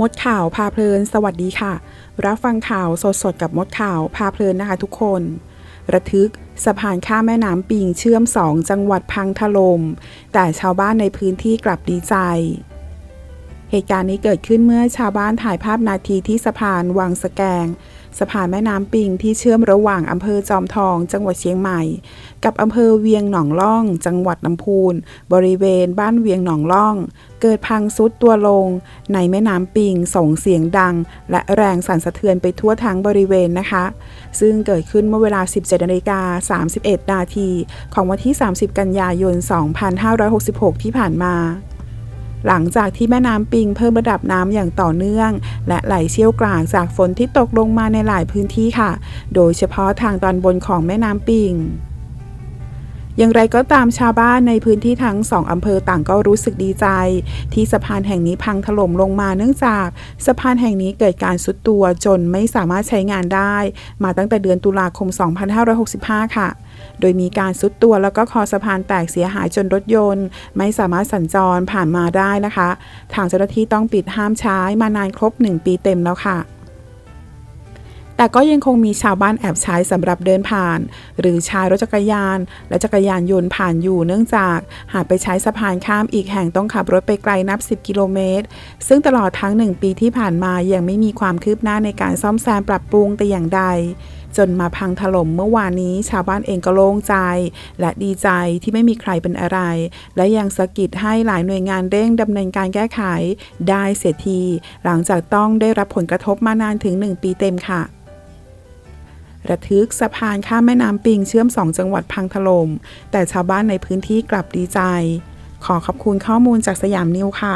มดข่าวพาเพลิน สวัสดีค่ะ รับฟังข่าวสดๆกับมดข่าวพาเพลินนะคะทุกคน ระทึกสะพานข้ามแม่น้ำปิงเชื่อมสองจังหวัดพังถลม่มแต่ชาวบ้านในพื้นที่กลับดีใจ เหตุการณ์นี้เกิดขึ้นเมื่อชาวบ้านถ่ายภาพนาทีที่สะพานวังสะแกง สะพานแม่น้ำปิงที่เชื่อมระหว่างอำเภอจอมทอง จังหวัดเชียงใหม่ กับอำเภอเวียงหนองล่อง จังหวัดลำพูน บริเวณบ้านเวียงหนองล่อง เกิดพังซุดตัวลง ในแม่น้ำปิงส่งเสียงดัง และแรงสั่นสะเทือนไปทั่วทั้งบริเวณนะคะ ซึ่งเกิดขึ้นเมื่อเวลา 17นาฬิกา31 นาทีของวันที่ 30 กันยายน 2566 ที่ผ่านมา หลังจากที่แม่น้ำปิงเพิ่มระดับน้ำอย่างต่อเนื่อง และไหลเชี่ยวกรากจากฝนที่ตกลงมาในหลายพื้นที่ค่ะ โดยเฉพาะทางตอนบนของแม่น้ำปิง อย่างไรก็ตามชาวบ้านในพื้นที่ทั้งสองอำเภอต่างก็รู้สึกดีใจ ที่สะพานแห่งนี้พังถล่มลงมาเนื่องจากสะพานแห่งนี้เกิดการสุดตัวจนไม่สามารถใช้งานได้ มาตั้งแต่เดือนตุลาคม 2565 ค่ะ โดยมีการสุดตัวแล้วก็คอสะพานแตกเสียหายจนรถยนต์ ไม่สามารถสัญจรผ่านมาได้นะคะ ทางเจ้าหน้าที่ต้องปิดห้ามใช้มานานครบ 1 ปีเต็มแล้วค่ะ แต่ก็ยังคงมีชาวบ้านแอบใช้สำหรับเดินผ่าน หรือใช้รถจักรยาน และจักรยานยนต์ผ่านอยู่เนื่องจาก หากไปใช้สะพานข้ามอีกแห่งต้องขับรถไปไกลนับ 10 กิโลเมตร ซึ่งตลอดทั้ง 1 ปีที่ผ่านมายังไม่มีความคืบหน้าในการซ่อมแซมปรับปรุงแต่อย่างใดจนมาพังถล่มเมื่อวานนี้ชาวบ้านเองก็โล่งใจ และดีใจที่ไม่มีใครเป็นอะไร และยังสะกิดให้หลายหน่วยงานเร่งดำเนินการแก้ไข ได้เสียที หลังจากต้องได้รับผลกระทบมานานถึง 1 ปีเต็มค่ะ ระทึกสะพานข้ามแม่น้ำปิงเชื่อมสองจังหวัดพังถลม่มแต่ชาวบ้านในพื้นที่กลับดีใจ ขอขอบคุณข้อมูลจากสยามนิวค่ะ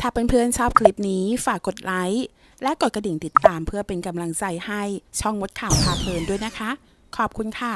ถ้าเพื่อนๆชอบคลิปนี้ฝากกดไลค์และกดกระดิ่งติดตามเพื่อเป็นกำลังใจให้ช่องมดข่าวพาเพลินด้วยนะคะ ขอบคุณค่ะ